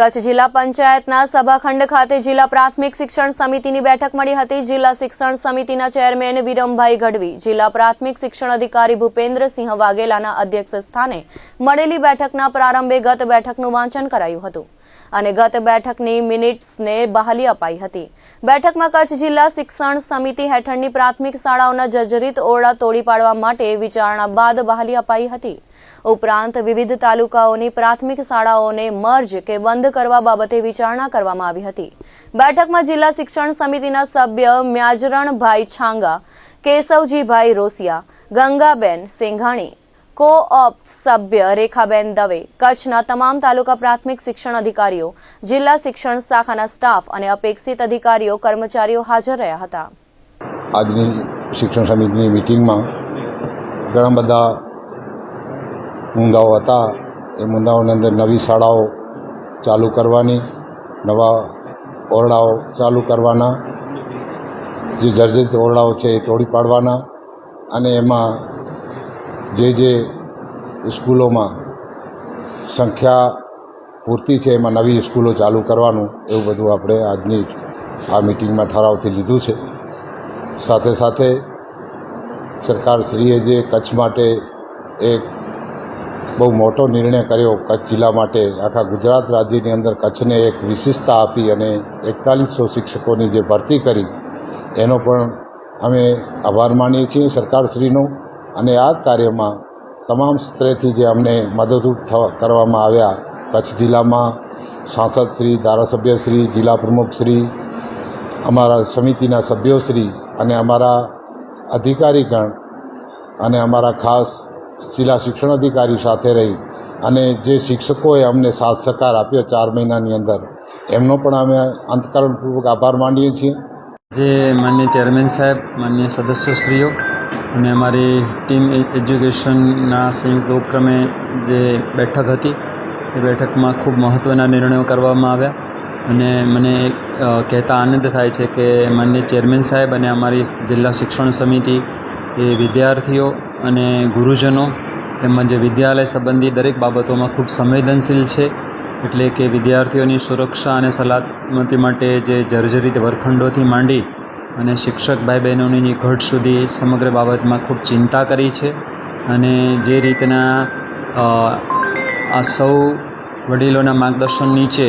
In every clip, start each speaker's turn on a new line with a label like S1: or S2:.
S1: કચ્છ જિલ્લા પંચાયતના સભાખંડ ખાતે જિલ્લા પ્રાથમિક શિક્ષણ સમિતિની બેઠક મળી હતી. જિલ્લા શિક્ષણ સમિતિના ચેરમેન વિરમભાઈ ગઢવી, જિલ્લા પ્રાથમિક શિક્ષણ અધિકારી ભૂપેન્દ્રસિંહ વાઘેલાના અધ્યક્ષ સ્થાને મળેલી બેઠકના પ્રારંભે ગત બેઠકનું વાંચન કરાયું હતું. અને ગત બેઠકની મિનિટ્સને બહાલી અપાઈ હતી. બેઠકમાં કચ્છ જિલ્લા શિક્ષણ સમિતિ હેઠળની પ્રાથમિક શાળાઓના જર્જરિત ઓરડા તોડી પાડવા માટે વિચારણા બાદ બહાલી અપાઈ હતી. ઉપરાંત વિવિધ તાલુકાઓની પ્રાથમિક શાળાઓને મર્જ કે બંધ કરવા બાબતે વિચારણા કરવામાં આવી હતી. બેઠકમાં જિલ્લા શિક્ષણ સમિતિના સભ્ય મ્યાજરણભાઈ છાંગા, કેશવજીભાઈ રોસિયા, ગંગાબેન સિંઘાણી કો ઓપ સભ્ય રેખાબેન દવે, કચ્છના તમામ તાલુકા પ્રાથમિક શિક્ષણ અધિકારીઓ, જિલ્લા શિક્ષણ શાખાના સ્ટાફ અને અપેક્ષિત અધિકારીઓ, કર્મચારીઓ હાજર રહ્યા હતા.
S2: આજની શિક્ષણ સમિતિની મિટિંગમાં ઘણા બધા મુદ્દાઓ હતા. એ મુદ્દાઓની અંદર નવી શાળાઓ ચાલુ કરવાની, નવા ઓરડાઓ ચાલુ કરવાના, જે જર્જરિત ઓરડાઓ છે એ તોડી પાડવાના અને એમાં જે જે સ્કૂલોમાં સંખ્યા પૂરતી છે, એમાં નવી સ્કૂલો ચાલુ કરવાનું, એવું બધું આપણે આજની આ મિટિંગમાં ઠરાવથી લીધું છે. સાથે સાથે સરકારશ્રીએ જે કચ્છ માટે એક બહુ મોટો નિર્ણય કર્યો, કચ્છ જિલ્લા માટે, આખા ગુજરાત રાજ્યની અંદર કચ્છને એક વિશેષતા આપી અને એકતાલીસો શિક્ષકોની જે ભરતી કરી, એનો પણ અમે આભાર માનીએ છીએ સરકારશ્રીનો. અને આ કાર્યમાં તમામ સ્તરેથી જે અમને મદદરૂપ કરવામાં આવ્યા, કચ્છ જિલ્લામાં સાંસદશ્રી ધારાસભ્યશ્રી જિલ્લા પ્રમુખશ્રી અમારા સમિતિના સભ્યોશ્રી અને અમારા અધિકારીગણ અને અમારા ખાસ જિલ્લા શિક્ષણ અધિકારી સાથે રહી અને જે શિક્ષકોએ અમને સાથ સહકાર આપ્યો ચાર મહિનાની અંદર, એમનો પણ અમે અંતકરણપૂર્વક આભાર માનીએ છીએ.
S3: જે માન્ય ચેરમેન સાહેબ, માન્ય સદસ્યશ્રીઓ અને અમારી ટીમ એજ્યુકેશનના સંયુક્ત ઉપક્રમે જે બેઠક હતી, એ બેઠકમાં ખૂબ મહત્ત્વના નિર્ણયો કરવામાં આવ્યા. અને મને કહેતા આનંદ થાય છે કે માન્ય ચેરમેન સાહેબ અને અમારી જિલ્લા શિક્ષણ સમિતિ એ વિદ્યાર્થીઓ અને ગુરુજનો તેમજ વિદ્યાલય સંબંધી દરેક બાબતોમાં ખૂબ સંવેદનશીલ છે. એટલે કે વિદ્યાર્થીઓની સુરક્ષા અને સલામતી માટે જે જર્જરિત વર્ખંડોથી માંડી અને શિક્ષક ભાઈ બહેનોની ઘટ સુધી સમગ્ર બાબતમાં ખૂબ ચિંતા કરી છે અને જે રીતના આ સૌ વડીલોના માર્ગદર્શન નીચે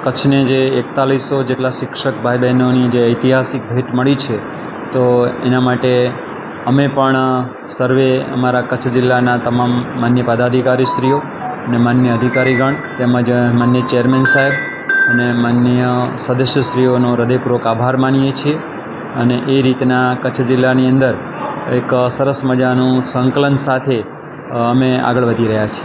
S3: કચ્છને જે એકતાલીસો જેટલા શિક્ષક ભાઈ બહેનોની જે ઐતિહાસિક ભેટ મળી છે, તો એના માટે અમે પણ સર્વે અમારા કચ્છ જિલ્લાના તમામ માન્ય પદાધિકારીશ્રીઓ અને માન્ય અધિકારીગણ તેમજ માન્ય ચેરમેન સાહેબ અને માન્ય સદસ્યશ્રીઓનો હૃદયપૂર્વક આભાર માનીએ છીએ. અને એ રીતના કચ્છ જિલ્લાની અંદર એક સરસ મજાનું સંકલન સાથે અમે આગળ વધી રહ્યા છીએ.